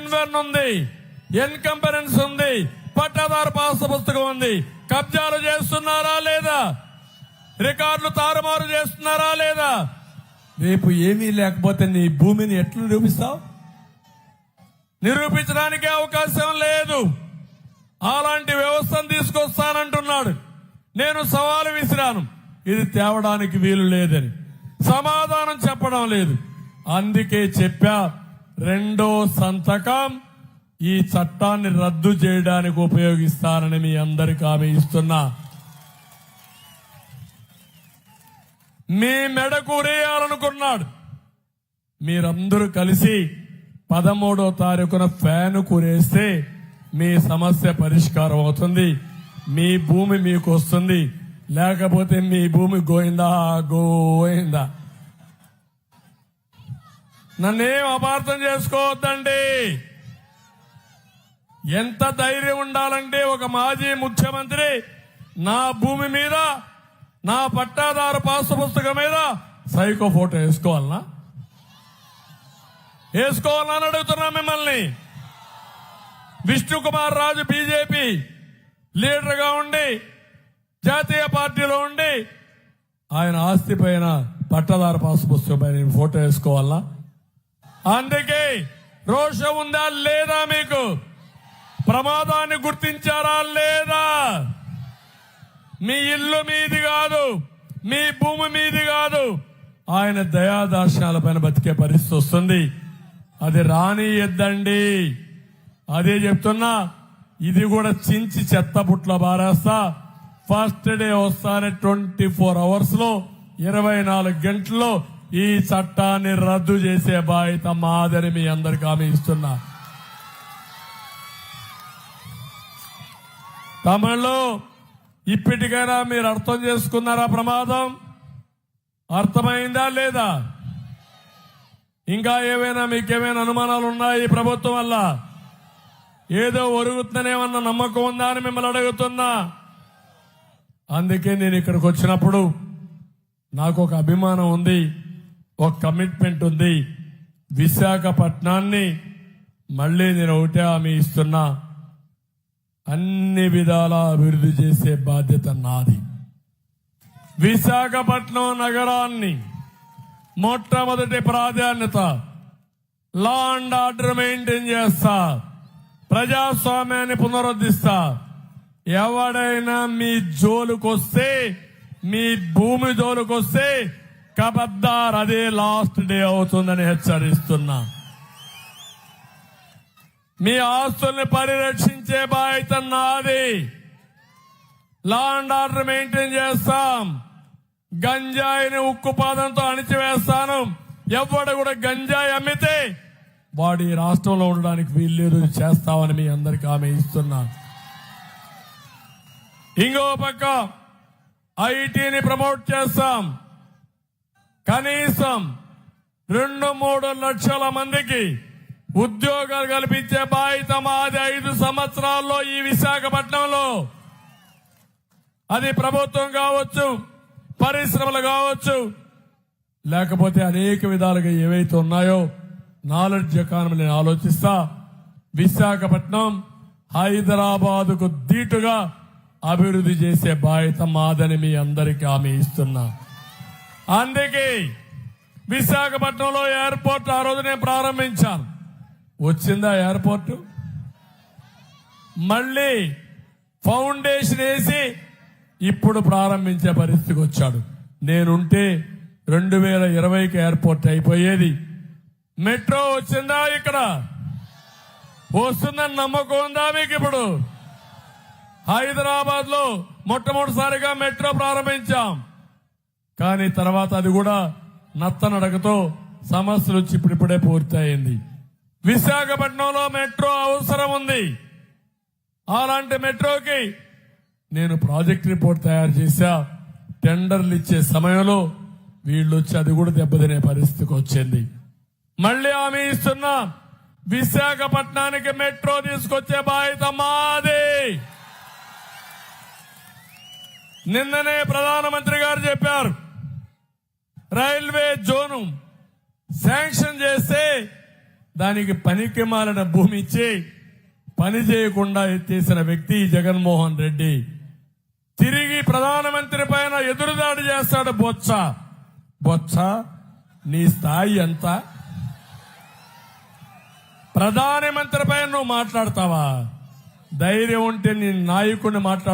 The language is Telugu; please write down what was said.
ఎన్వెన్ ఉంది ఎన్కంపరెన్స్ ఉంది పట్టాదారు పాస్ పుస్తకం ఉంది. కబ్జాలు చేస్తున్నారా లేదా? రికార్డులు తారుమారు చేస్తున్నారా లేదా? రేపు ఏమీ లేకపోతే నీ భూమిని ఎట్లా నిరూపిస్తావు? నిరూపించడానికి అవకాశం లేదు. అలాంటి వ్యవస్థను తీసుకొస్తానంటున్నాడు. నేను సవాలు విసిరాను. ఇది తేవడానికి వీలు లేదని. సమాధానం చెప్పడం లేదు. అందుకే చెప్పా రెండో సంతకం ఈ చట్టాన్ని రద్దు చేయడానికి ఉపయోగిస్తానని మీ అందరికి హామీ ఇస్తున్నా. మీ మెడకు ఉరేయాలనుకున్నాడు. మీరందరూ కలిసి పదమూడో తారీఖున ఫ్యాన్ కురేస్తే మీ సమస్య పరిష్కారం అవుతుంది. మీ భూమి మీకు వస్తుంది. లేకపోతే మీ భూమి గోయిందా? గోయిందా? నన్నేం అపార్థం చేసుకోవద్దండి. ఎంత ధైర్యం ఉండాలంటే ఒక మాజీ ముఖ్యమంత్రి నా భూమి మీద నా పట్టాదారు పాస్ పుస్తకం మీద సైకో ఫోటో వేసుకోవాలనా వేసుకోవాలని అడుగుతున్నా మిమ్మల్ని. విష్ణు కుమార్ రాజు బీజేపీ లీడర్గా ఉండి జాతీయ పార్టీలో ఉండి ఆయన ఆస్తి పైన పట్టదారు పాస్ పుస్తకం పైన ఫోటో వేసుకోవాలా అందుకే రోషం ఉందా లేదా మీకు? ప్రమాదాన్ని గుర్తించారా లేదా? మీ ఇల్లు మీది కాదు మీ భూమి మీది కాదు. ఆయన దయాదర్శనాల పైన బతికే పరిస్థితి వస్తుంది. అది రాని ఎద్దండి అదే చెప్తున్నా ఇది కూడా చించి చెత్త బుట్ల బారేస్తా. ఫస్ట్ డే వస్తానే ట్వంటీ ఫోర్ అవర్స్లో ఇరవై నాలుగు గంటల్లో ఈ చట్టాన్ని రద్దు చేసే బాధ్యత మాదని మీ అందరికి హామీ ఇస్తున్నా. తమిళలో ఇప్పటికైనా మీరు అర్థం చేసుకున్నారా ప్రమాదం? అర్థమైందా లేదా? ఇంకా ఏవైనా మీకేమైనా అనుమానాలు ఉన్నాయి ఈ ప్రభుత్వం వల్ల? ఏదో ఒరుగుతుందనేమన్న నమ్మకం ఉందా అని మిమ్మల్ని అడుగుతున్నా. అందుకే నేను ఇక్కడికి వచ్చినప్పుడు నాకు ఒక అభిమానం ఉంది. ఒక కమిట్మెంట్ ఉంది. విశాఖపట్నాన్ని మళ్ళీ నేను ఒకటే హామీ ఇస్తున్నా. అన్ని విధాల అభివృద్ధి చేసే బాధ్యత నాది. విశాఖపట్నం నగరాన్ని మొట్టమొదటి ప్రాధాన్యత లా అండ్ ఆర్డర్ మెయింటైన్ చేస్తా. ప్రజాస్వామ్యాన్ని పునరుద్ధిస్తా. ఎవడైనా మీ జోలుకొస్తే మీ భూమి జోలుకొస్తే కబద్దార్ అదే లాస్ట్ డే అవుతుందని హెచ్చరిస్తున్నా. మీ ఆస్తుల్ని పరిరక్షించే బాధ్యత నాది. లా అండ్ ఆర్డర్ మెయింటైన్ చేస్తాం. గంజాయిని ఉక్కు పాదంతో అణిచివేస్తాను. ఎవడు కూడా గంజాయి అమ్మితే వాడు ఈ రాష్ట్రంలో ఉండడానికి వీల్లేదు చేస్తామని మీ అందరికి ఆమె ఇస్తున్నా. ఇంకో పక్క ఐటీని ప్రమోట్ చేస్తాం. కనీసం రెండు మూడు లక్షల మందికి ఉద్యోగాలు కల్పించే బాధ్యత మాది ఐదు సంవత్సరాల్లో ఈ విశాఖపట్నంలో. అది ప్రభుత్వం కావచ్చు పరిశ్రమలు కావచ్చు లేకపోతే అనేక విధాలుగా ఏవైతే ఉన్నాయో నాలెడ్జ్ ఎకానమీ నేను ఆలోచిస్తా. విశాఖపట్నం హైదరాబాదుకు ధీటుగా అభివృద్ధి చేసే బాధ్యత మాదని మీ అందరికీ హామీ ఇస్తున్నా. అందుకే విశాఖపట్నంలో ఎయిర్పోర్ట్ ఆ రోజు నేను ప్రారంభించాను. వచ్చిందా ఎయిర్పోర్ట్? మళ్ళీ ఫౌండేషన్ వేసి ఇప్పుడు ప్రారంభించే పరిస్థితికి వచ్చాడు. నేనుంటే రెండు వేల ఇరవైకి ఎయిర్పోర్ట్ అయిపోయేది. మెట్రో వచ్చిందా ఇక్కడ? వస్తుందని నమ్మకం ఉందా మీకు ఇప్పుడు? హైదరాబాద్లో మొట్టమొదటిసారిగా మెట్రో ప్రారంభించాం. కానీ తర్వాత అది కూడా నత్తనడకతో సమస్యలు వచ్చి ఇప్పుడిప్పుడే పూర్తయింది. విశాఖపట్నంలో మెట్రో అవసరం ఉంది అలాంటి మెట్రోకి నేను ప్రాజెక్ట్ రిపోర్ట్ తయారు చేశా. టెండర్లు ఇచ్చే సమయంలో వీళ్ళు వచ్చి అది కూడా దెబ్బతినే పరిస్థితికి వచ్చింది. మళ్ళీ హామీ ఇస్తున్నా విశాఖపట్నానికి మెట్రో తీసుకొచ్చే బాధ్యత మాది. నిన్ననే ప్రధానమంత్రి గారు చెప్పారు. రైల్వే జోను శాంక్షన్ చేస్తే దానికి పనికి మాలిన భూమి ఇచ్చి పని చేయకుండా ఎత్తేసిన వ్యక్తి జగన్మోహన్ రెడ్డి. తిరిగి ప్రధానమంత్రి పైన ఎదురుదాడి చేస్తాడు బొత్స. బొత్స నీ స్థాయి ఎంత? ప్రధానమంత్రి పైన నువ్వు మాట్లాడతావా? ధైర్యం ఉంటే నీ నాయకుడిని మాట్లాడు.